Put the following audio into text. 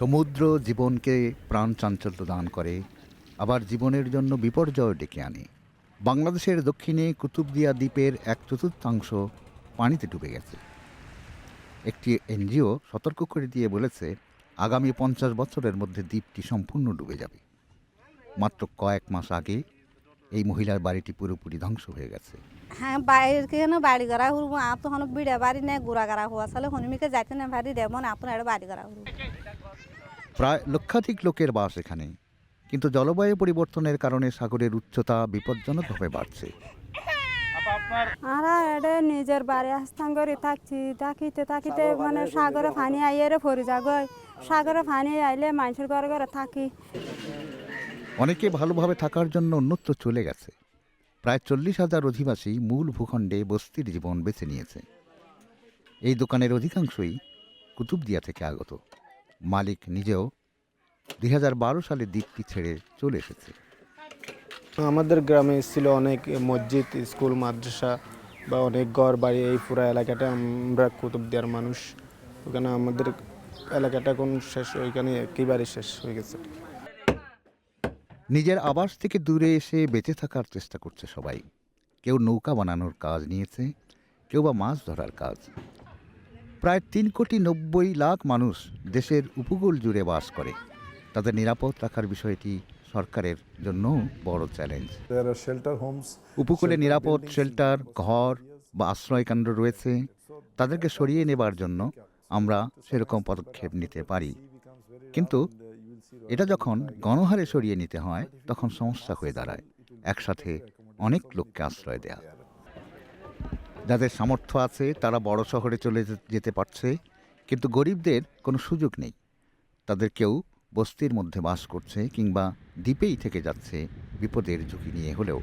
সমুদ্র জীবনকে প্রাণ চাঞ্চল্য দান করে, আবার জীবনের জন্য বিপর্যয় ডেকে আনে। বাংলাদেশের দক্ষিণে কুতুবদিয়া দ্বীপের এক চতুর্থাংশ পানিতে ডুবে গেছে। একটি এনজিও সতর্ক করে দিয়ে বলেছে, আগামী পঞ্চাশ বছরের মধ্যে দ্বীপটি সম্পূর্ণ ডুবে যাবে। মাত্র কয়েক মাস আগে এই মহিলার বাড়িটি পুরোপুরি ধ্বংস হয়ে গেছে। হ্যাঁ বাইরে কেন বাড়ি করা হুরবো আপ তো হন বিড়া বাড়ি নেই গুড়া করা হুয়া সালে হনুমিকে যাইতে না বাড়ি দেব না আপনার একটা বাড়ি করা হুরবো প্রায় লক্ষাধিক লোকের বাস এখানে। কিন্তু জলবায়ু পরিবর্তনের কারণে সাগরের উচ্চতা বিপজ্জনকভাবে বাড়ছে। আমরা এটা নিজের বাড়ি আস্থান করে থাকছি। থাকিতে থাকিতে মানে সাগরে পানি আইয়ে ফরি যাগয় সাগরে পানি আইলে মানুষের ঘরে ঘরে থাকি। অনেকে ভালোভাবে থাকার জন্য অন্যত্র চলে গেছে। প্রায় চল্লিশ হাজার অধিবাসী মূল ভূখণ্ডে বস্তির জীবন বেছে নিয়েছে। এই দোকানের অধিকাংশই কুতুবদিয়া থেকে আগত। মালিক নিজেও দু হাজার বারো সালে দ্বীপটি ছেড়ে চলে এসেছে। আমাদের গ্রামে ছিল অনেক মসজিদ, স্কুল, মাদ্রাসা বা অনেক ঘর বাড়ি, এই পুরো এলাকাটা আমরা কুতুবদিয়ার মানুষ। ওখানে আমাদের এলাকাটা এখন শেষ, ওইখানে একেবারে শেষ হয়ে গেছে। নিজের আবাস থেকে দূরে এসে বেঁচে থাকার চেষ্টা করছে সবাই। কেউ নৌকা বানানোর কাজ নিয়েছে কেউ বা মাছ ধরার কাজ। প্রায় তিন কোটি নব্বই লাখ মানুষ দেশের উপকূল জুড়ে বাস করে। তাদের নিরাপদ রাখার বিষয়টি সরকারের জন্য বড় চ্যালেঞ্জ। উপকূলে নিরাপদ শেল্টার ঘর বা আশ্রয়কেন্দ্র রয়েছে। তাদেরকে সরিয়ে নেবার জন্য আমরা সেরকম পদক্ষেপ নিতে পারি। কিন্তু এটা যখন গণহারে সরিয়ে নিতে হয়, তখন সমস্যা হয়ে দাঁড়ায়। একসাথে অনেক লোককে আশ্রয় দেয়া। যাদের সামর্থ্য আছে, তারা বড় শহরে চলে যেতে পারছে, কিন্তু গরিবদের কোনো সুযোগ নেই। তাদের কেউ বস্তির মধ্যে বাস করছে কিংবা দ্বীপেই থেকে যাচ্ছে বিপদের ঝুঁকি নিয়ে হলেও।